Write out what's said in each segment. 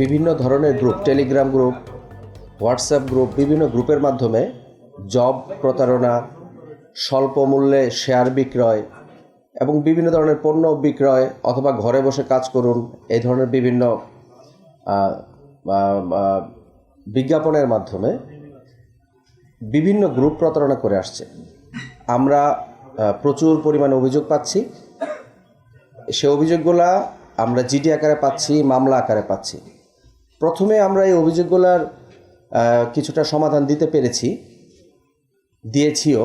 বিভিন্ন ধরনের group Telegram group WhatsApp group বিভিন্ন গ্রুপের মাধ্যমে জব প্রতারণা, স্বল্প মূল্যে শেয়ার বিক্রয় এবং বিভিন্ন ধরনের পণ্য বিক্রয় অথবা ঘরে বসে কাজ করুন, এই ধরনের বিভিন্ন বিজ্ঞাপনের মাধ্যমে বিভিন্ন গ্রুপ প্রতারণা করে আসছে। আমরা প্রচুর পরিমাণে অভিযোগ পাচ্ছি। সে অভিযোগগুলা আমরা জিডি আকারে পাচ্ছি, মামলা আকারে পাচ্ছি। প্রথমে আমরা এই অভিযোগগুলার কিছুটা সমাধান দিতে পেরেছি, দিয়েছিও,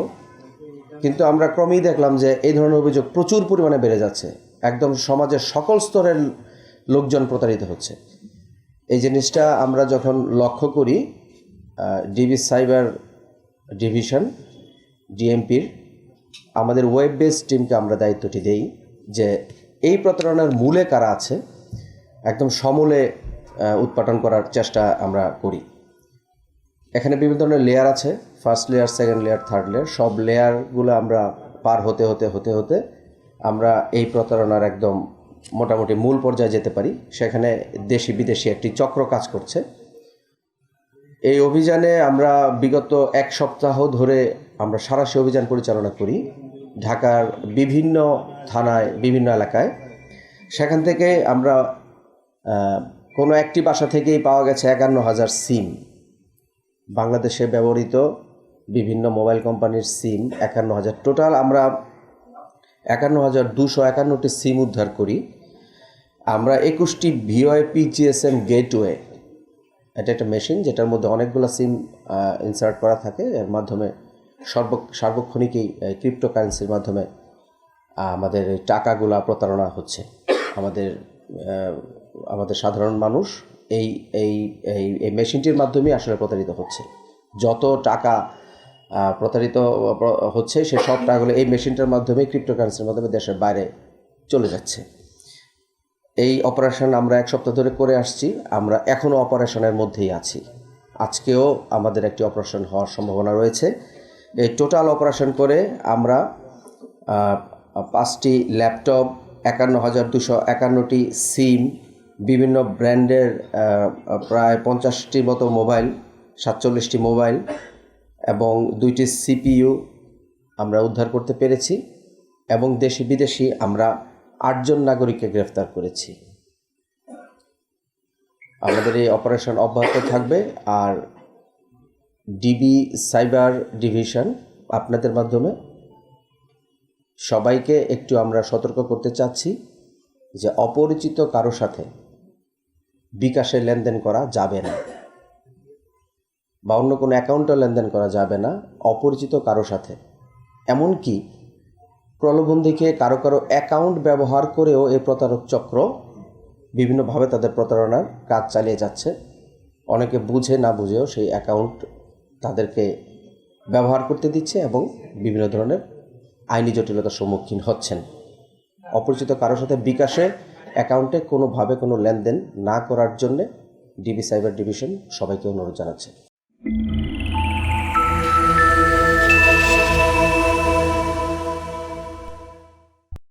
কিন্তু আমরা ক্রমেই দেখলাম যে এই ধরনের অভিযোগ প্রচুর পরিমাণে বেড়ে যাচ্ছে। একদম সমাজের সকল স্তরের লোকজন প্রতারিত হচ্ছে। এই জিনিসটা আমরা যখন লক্ষ্য করি ডিবি সাইবার ডিভিশন, ডিএমপির, আমাদের ওয়েব বেস টিমকে আমরা দায়িত্বটি দেই যে এই প্রতারণার মূলে কারা আছে, একদম সমূলে উৎপাটন করার চেষ্টা আমরা করি। এখানে বিভিন্ন ধরনের লেয়ার আছে। First layer second layer third layer সব লেয়ারগুলো আমরা পার হতে হতে হতে হতে আমরা এই প্রতারণার একদম মোটামুটি মূল পর্যায়ে যেতে পারি। সেখানে দেশি বিদেশি একটি চক্র কাজ করছে। এই অভিযানে আমরা বিগত এক সপ্তাহ ধরে আমরা সারাশি অভিযান পরিচালনা করি ঢাকার বিভিন্ন থানায়, বিভিন্ন এলাকায়। সেখান থেকে আমরা কোনো একটি বাসা থেকেই পাওয়া গেছে একান্ন হাজার সিম। বাংলাদেশে ব্যবহৃত বিভিন্ন মোবাইল কোম্পানির সিম একান্ন হাজার। টোটাল আমরা একান্ন হাজার দুশো একান্নটি সিম উদ্ধার করি। আমরা একুশটি ভিওআইপি জিএসএম গেটওয়ে। এটা একটা মেশিন যেটার মধ্যে অনেকগুলো সিম ইনসার্ট করা থাকে। এর মাধ্যমে সর্ব সার্বক্ষণিকই ক্রিপ্টোকারেন্সির মাধ্যমে আমাদের টাকাগুলা প্রতারণা হচ্ছে। আমাদের আমাদের সাধারণ মানুষ এই এই এই এই মেশিনটির মাধ্যমেই আসলে প্রতারিত হচ্ছে। যত টাকা প্রতারিত হচ্ছে, সে সব টাকাগুলো এই মেশিনটার মাধ্যমে ক্রিপ্টোকারেন্সির মাধ্যমে দেশের বাইরে চলে যাচ্ছে। এই অপারেশন আমরা এক সপ্তাহ ধরে করে আসছি, আমরা এখনও অপারেশনের মধ্যেই আছি। আজকেও আমাদের একটি অপারেশন হওয়ার সম্ভাবনা রয়েছে। এই টোটাল অপারেশন করে আমরা পাঁচটি ল্যাপটপ, একান্ন হাজার দুশো একান্নটি সিম বিভিন্ন ব্র্যান্ডের প্রায় পঞ্চাশটি মতো মোবাইল, সাতচল্লিশটি মোবাইল এবং দুইটি সিপিইউ আমরা উদ্ধার করতে পেরেছি এবং দেশি বিদেশি আমরা আটজন নাগরিককে গ্রেফতার করেছি। আমাদের এই অপারেশন অব্যাহত থাকবে আর ডিবি সাইবার ডিভিশন আপনাদের মাধ্যমে সবাইকে একটু আমরা সতর্ক করতে চাচ্ছি যে অপরিচিত কারও সাথে বিকাশে লেনদেন করা যাবে না বা অন্য কোনো অ্যাকাউন্টও লেনদেন করা যাবে না অপরিচিত কারও সাথে। এমনকি প্রলোভন দেখে কারও কারও অ্যাকাউন্ট ব্যবহার করেও এই প্রতারক চক্র বিভিন্নভাবে তাদের প্রতারণার কাজ চালিয়ে যাচ্ছে। অনেকে বুঝে না বুঝেও সেই অ্যাকাউন্ট তাদেরকে ব্যবহার করতে দিচ্ছে এবং বিভিন্ন ধরনের আইনি জটিলতার সম্মুখীন হচ্ছেন। অপরিচিত কারোর সাথে বিকাশে অ্যাকাউন্টে কোনোভাবে কোনো লেনদেন না করার জন্যে ডিবি সাইবার ডিভিশন সবাইকে অনুরোধ জানাচ্ছে।